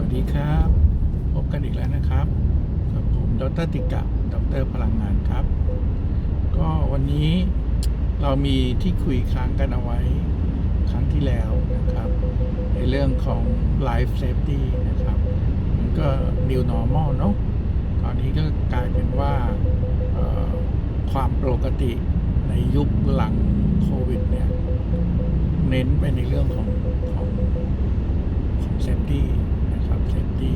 วัสดีครับ พบกันอีกแล้วนะครับกับผมดรติกะดรพลังงานครับ ก็วันนี้เรามีที่คุยค้างกันเอาไว้ครั้งที่แล้วนะครับ ในเรื่องของ life safety นะครับ มันก็ new normal เนอะตอนนี้ก็กลายเป็นว่าความปกติในยุคหลังโควิดเนี่ย เน้นไปในเรื่องของของของเซฟตี้ ตี้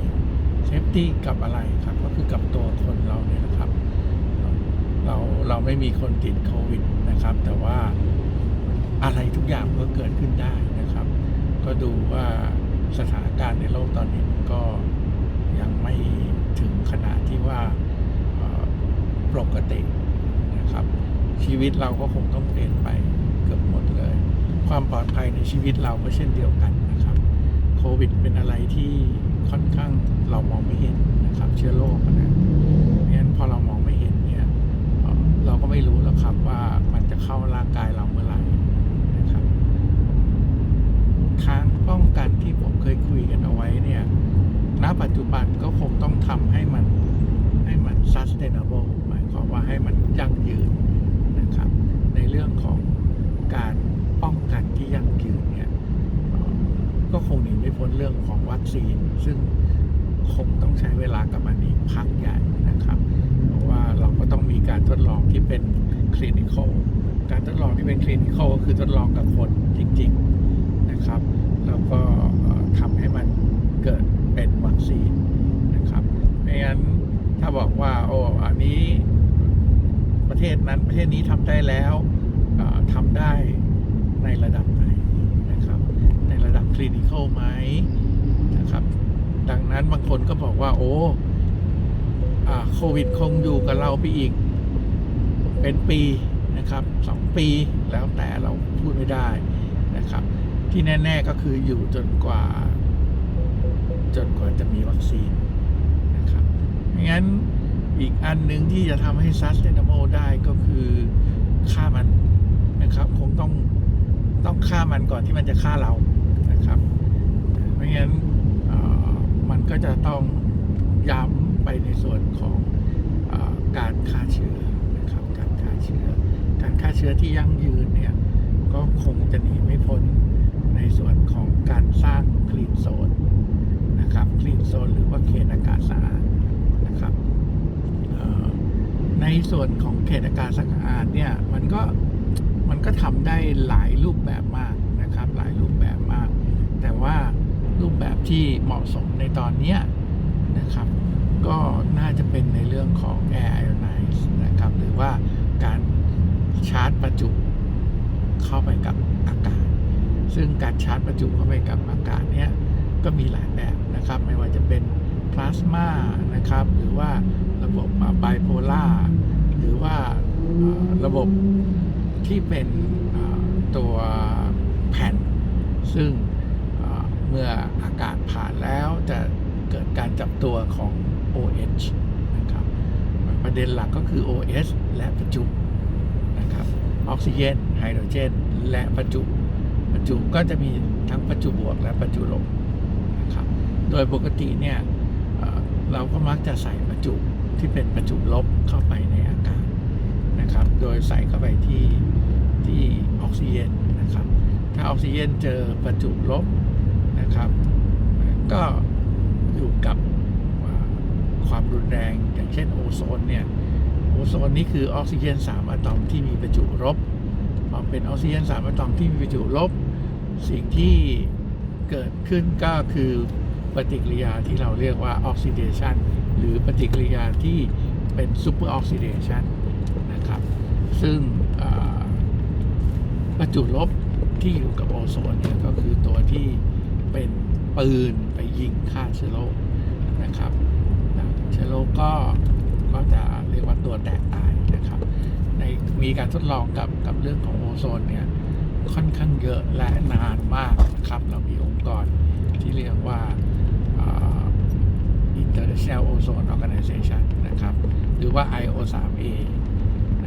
เซฟตี้กับอะไรครับ ก็คือกับตัวคนเราเนี่ยนะครับ เราเราไม่มีคนติดโควิดนะครับ แต่ว่าอะไรทุกอย่างก็เกิดขึ้นได้นะครับ ก็ดูว่าสถานการณ์ในโลกตอนนี้มันก็ยังไม่ถึงขนาดที่ว่าปกตินะครับ ชีวิตเราก็คงต้องเปลี่ยนไปเกือบหมดเลย ความปลอดภัยในชีวิตเราก็เช่นเดียวกันนะครับ โควิดเป็นอะไรที่ ค่อนข้างเรามองไม่เห็นนะครับ เชื้อโรคนะเพราะฉะนั้นพอเรามองไม่เห็นเนี่ยเราก็ไม่รู้หรอกครับว่ามันจะเข้าร่างกายเราเมื่อไหร่นะครับทางป้องกันที่ผมเคยคุยกันเอาไว้เนี่ยณปัจจุบันก็คงต้องทำให้มันให้มัน sustainable หมายความว่าให้มันยั่งยืนนะครับ ในเรื่องของการป้องกันที่ยั่งยืนเนี่ยก็คง เรื่องของวัคซีน ซึ่งคงต้องใช้เวลากับมันอีกพักใหญ่นะครับ เพราะว่าเราก็ต้องมีการทดลองที่เป็นคลินิคอลการทดลองที่เป็นคลินิคอลก็คือทดลองกับคนจริง ๆนะครับ แล้วก็ทำให้มันเกิดเป็นวัคซีนนะครับไม่งั้นถ้าบอกว่าโอ้อันนี้ประเทศนั้นประเทศนี้ทำได้แล้วทำได้ในระดับ ดับคลินิคอลไหมนะครับ ดังนั้นบางคนก็บอกว่า โอ้อโควิดคงอยู่กับเราไปอีก เป็นปีนะครับสองปีแล้วแต่เราพูดไม่ได้นะครับ ที่แน่ ๆก็คืออยู่จนกว่า จนกว่าจะมีวัคซีนนะครับงั้นอีกอันหนึ่งที่จะทำให้ sustainable ได้ก็คือฆ่ามันนะครับ คงต้องต้องฆ่ามันก่อนที่มันจะฆ่าเรา ไม่งั้นมันก็จะต้องย้ำไปในส่วนของอการฆ่าเชื้อนะครับการฆ่าเชื้อ การฆ่าเชื้อที่ยั่งยืนเนี่ยก็คงจะหนีไม่พ้นในส่วนของการสร้างคลีนโซนนะครับคลีนโซนหรือว่าเขตอากาศสะอาดนะครับในส่วนของเขตอากาศสะอาดเนี่ยมันก็มันก็ทำได้หลายรูปแบบมากนะครับหลายรูปแบบมาก แต่ว่า ที่เหมาะสมในตอนนี้นะครับ ก็น่าจะเป็นในเรื่องของ air ionize นะครับ หรือว่าการชาร์จประจุเข้าไปกับอากาศ ซึ่งการชาร์จประจุเข้าไปกับอากาศเนี่ยก็มีหลายแบบนะครับ ไม่ว่าจะเป็นพลาสมานะครับ หรือว่าระบบไบโพล่าหรือว่าระบบที่เป็นตัวแผ่น ซึ่ง เมื่ออากาศผ่านแล้วจะเกิดการจับตัวของ OH นะครับ ประเด็นหลักก็คือ OS และประจุนะครับออกซิเจนไฮโดรเจน และประจุประจุก็จะมีทั้งประจุบวกและประจุลบนะครับโดยปกติเนี่ยเอ่อเราก็มักจะใส่ประจุที่เป็นประจุลบเข้าไปในอากาศนะครับ โดยใส่เข้าไปที่ที่ออกซิเจนนะครับ ถ้าออกซิเจนเจอประจุลบ นะครับ ก็อยู่กับความรุนแรงอย่างเช่นโอโซนเนี่ยโอโซนนี่คือออกซิเจน3อะตอมที่มีประจุลบพอเป็นออกซิเจน3อะตอมที่มีประจุลบ สิ่งที่เกิดขึ้นก็คือปฏิกิริยาที่เราเรียกว่าออกซิเดชันหรือปฏิกิริยาที่เป็นซูเปอร์ออกซิเดชันนะครับ ซึ่งประจุลบที่อยู่กับโอโซนเนี่ยก็คือตัวที่ ปืนไปยิงฆ่าเชื้อโรคนะครับเชื้อโรคก็ก็จะเรียกว่าตัวแตกตายนะครับ ในมีการทดลองกับกับเรื่องของโอโซนเนี่ยค่อนข้างเยอะและนานมากนะครับ เรามีองค์กรที่เรียกว่าอ่า International Ozone Organization นะครับ หรือว่า IO3A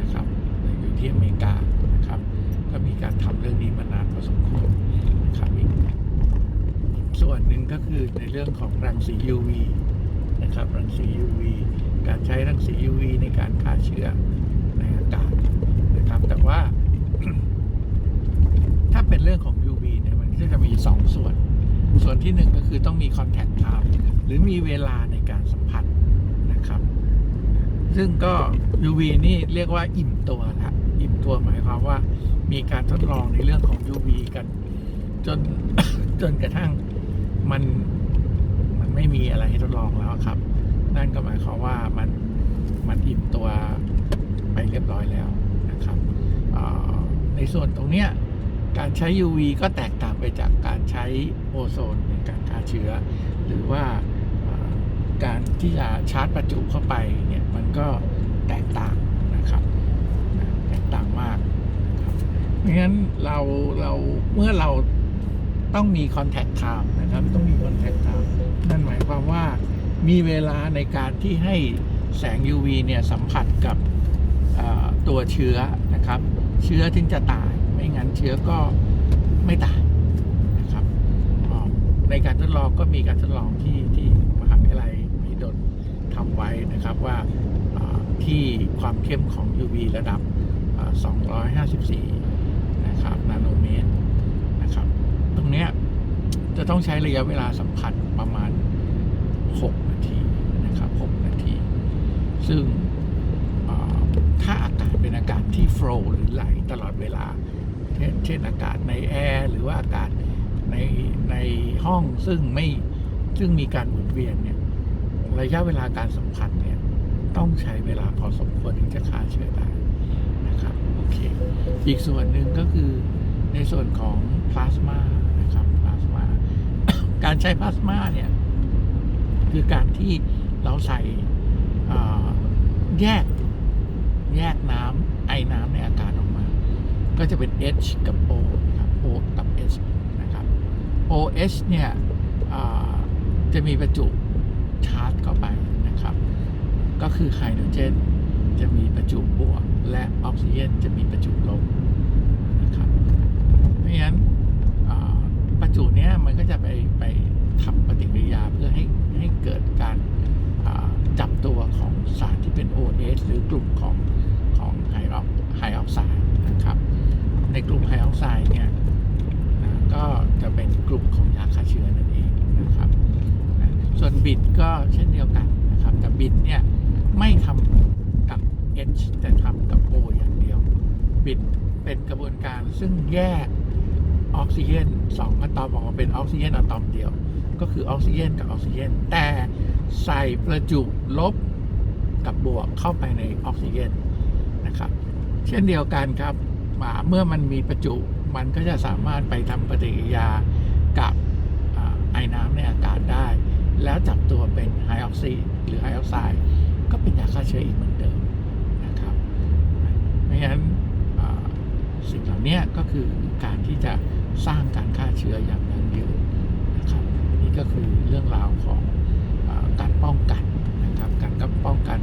นะครับอยู่ที่อเมริกานะครับ ก็มีการทำเรื่องนี้มานานพอสมควรนะครับอีก ส่วนหนึ่งก็คือในเรื่องของรังสี UV นะครับรังสี UV การใช้รังสี UV ในการฆ่าเชื้อในอากาศนะครับ แต่ว่า ถ้าเป็นเรื่องของ UV เนี่ยมันก็จะมี 2 ส่วน ส่วนที่หนึ่งก็คือต้องมี contact time หรือมีเวลาในการสัมผัสนะครับ ซึ่งก็ UV นี่เรียกว่าอิ่มตัวละอิ่มตัวหมายความว่ามีการทดลองในเรื่องของ UV กัน จนจนกระทั่ง มันมันไม่มีอะไรให้ทดลองแล้วครับ นั่นก็หมายความว่ามันมันอิ่มตัวไปเรียบร้อยแล้วนะครับในส่วนตรงเนี้ยการใช้ UV ก็แตกต่างไปจากการใช้โอโซนในการฆ่าเชื้อ หรือว่าการที่จะชาร์จประจุเข้าไปเนี่ยมันก็แตกต่างนะครับแตกต่างมากเพราะงั้นเราเราเมื่อเรา ต้องมี contact time นะครับ ต้องมี contact time นั่นหมายความว่ามีเวลาในการที่ให้แสง UV เนี่ยสัมผัสกับตัวเชื้อนะครับ เชื้อถึงจะตาย ไม่งั้นเชื้อก็ไม่ตายนะครับในการทดลองก็มีการทดลองที่ที่มหาวิทยาลัยมหิดลทำไว้นะครับว่าที่ความเข้มของ UV ระดับ 254 นะครับนาโนเมตรนะครับ ตรงเนี้ย จะต้องใช้ระยะเวลาสัมผัสประมาณ 6 นาทีนะครับ 6 นาที ซึ่งถ้าอากาศเป็นอากาศที่โฟล์หรือไหลตลอดเวลาเช่นเช่นอากาศในแอร์หรือว่าอากาศในในห้องซึ่งไม่ซึ่งมีการหมุนเวียนเนี่ยระยะเวลาการสัมผัสเนี่ยต้องใช้เวลาพอสมควรถึงจะฆ่าเชื้อได้นะครับโอเคอีกส่วนหนึ่งก็คือในส่วนของพลาสมานะครับพลาสมา การใช้พลาสมาเนี่ย คือการที่เราใส่แยกแยกน้ำไอ้น้ำในอากาศออกมา ก็จะเป็น H กับ O นะครับ O กับ H นะครับ OH เนี่ยจะมีประจุชาร์จเข้าไปนะครับ ก็คือไฮโดรเจนจะมีประจุบวก และออกซิเจนจะมีประจุลบนะครับ เพราะฉะนั้นประจุเนี้ยมันก็จะไปไปทำปฏิกิริยาเพื่อให้ให้เกิดการอ่าจับตัวของสารที่เป็น OH หรือกลุ่มของของไฮออกไฮออกไซด์นะครับ ในกลุ่มไฮออกไซด์เนี่ยนะก็จะเป็นกลุ่มของยาฆ่าเชื้อนั่นเองนะครับนะส่วนบิด ก็เช่นเดียวกันนะครับแต่บิดเนี่ยไม่ทำกับ H แต่ทำกับ O อย่างเดียว บิดเป็นกระบวนการซึ่งแยกออกซิเจนสองอะตอมออกมาเป็นออกซิเจนอะตอมเดียว ก็คือออกซิเจนกับออกซิเจนแต่ใส่ประจุลบกับบวกเข้าไปในออกซิเจนนะครับ เช่นเดียวกันครับอ่าเมื่อมันมีประจุมันก็จะสามารถไปทำปฏิกิริยากับอไอ้น้ำในอากาศได้ แล้วจับตัวเป็นไฮออกซิหรือไฮออกไซด์ก็เป็นยาฆ่าเชื้ออีกเหมือนเดิมนะครับเพราะฉะนั้นสิ่งเหล่านี้ก็คือการที่จะสร้างการฆ่าเชื้ออย่างยั่งยืนนะครับนี่ก็คือเรื่องราวของอการป้องกันนะครับการกับป้องกัน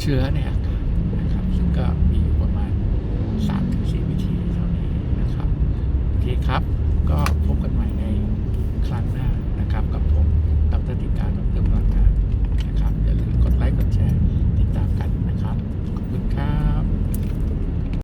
เชื้อในอากาศนะครับซึ่งก็มีอยู่